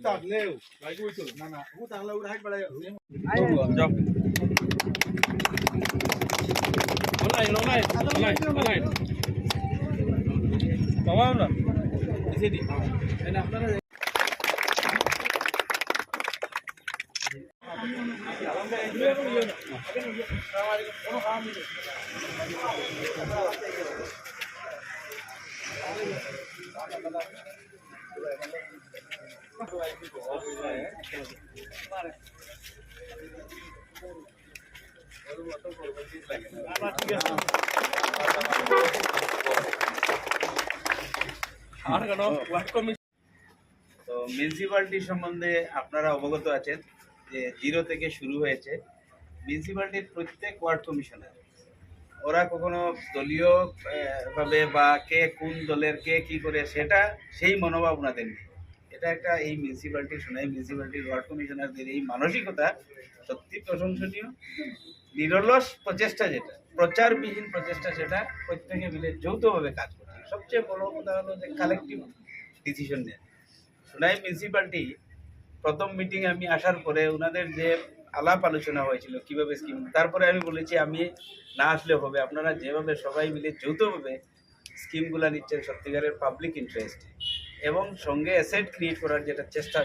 utagleu lagi itu mana utagleu udah pada jom online online online online tamam lah di sini enak mana Assalamualaikum. তো municipality সম্বন্ধে আপনারা অবগত আছেন যে zero থেকে শুরু হয়েছে। মিউনিসিপ্যালিটির প্রত্যেক ওয়ার্ড কমিশনার ওরা কখনো দলীয় ভাবে বা কে কোন দলের কে কি করে, সেটা সেই মনোভাব ওনাদের নেই এটা একটা এই মিউনিসিপ্যালিটি সোনাই মিউনিসিপ্যালিটির ওয়ার্ড কমিশনারদের এই মানসিকতা সত্যি প্রশংসনীয়। নিরলস প্রচেষ্টা যেটা, প্রচারবিহীন প্রচেষ্টা সেটা প্রত্যেকে মিলে যৌথভাবে কাজ করছে। সবচেয়ে বড় কথা হলো যে কালেকটিভ ডিসিশন নেয়। সোনাই মিউনিসিপ্যালিটি প্রথম মিটিং আমি আসার পরে ওনাদের যে আলাপ আলোচনা হয়েছিল, কীভাবে স্কিম তারপরে আমি বলেছি, আমি না আসলে হবে। আপনারা যেভাবে সবাই মিলে যৌথভাবে স্কিমগুলো নিচ্ছেন, সত্যিকারের পাবলিক ইন্টারেস্ট এবং সঙ্গে অ্যাসেট ক্রিয়েট করার যেটা চেষ্টা।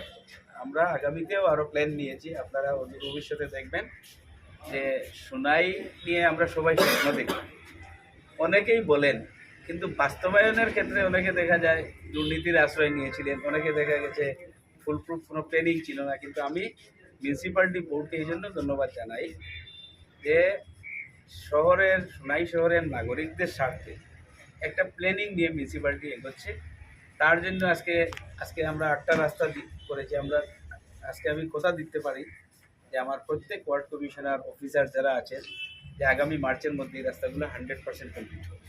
আমরা আগামীতেও আরও প্ল্যান নিয়েছি, আপনারা অদূর ভবিষ্যতে দেখবেন যে সোনাই নিয়ে আমরা সবাই স্বপ্ন দেখি অনেকেই বলেন, কিন্তু বাস্তবায়নের ক্ষেত্রে অনেকে দেখা যায় দুর্নীতির আশ্রয় নিয়েছিলেন, অনেকে দেখা গেছে ফুলপ্রুফ কোনো প্ল্যানিং ছিল না, কিন্তু আমি মিউনিসিপ্যালিটি বোর্ডকে এই জন্য ধন্যবাদ জানাই যে শহরের, সোনাই শহরের নাগরিকদের স্বার্থে একটা প্ল্যানিং নিয়ে মিউনিসিপ্যালিটি এগোচ্ছে তার জন্য আজকে আজকে আমরা আটটা রাস্তা করেছি। আমরা, আজকে আমি কথা দিতে পারি যে আমার প্রত্যেক ওয়ার্ড কমিশনার, অফিসার যারা আছেন, যে আগামী মার্চের মধ্যে এই রাস্তাগুলো হান্ড্রেড পার্সেন্ট কমপ্লিট হবে।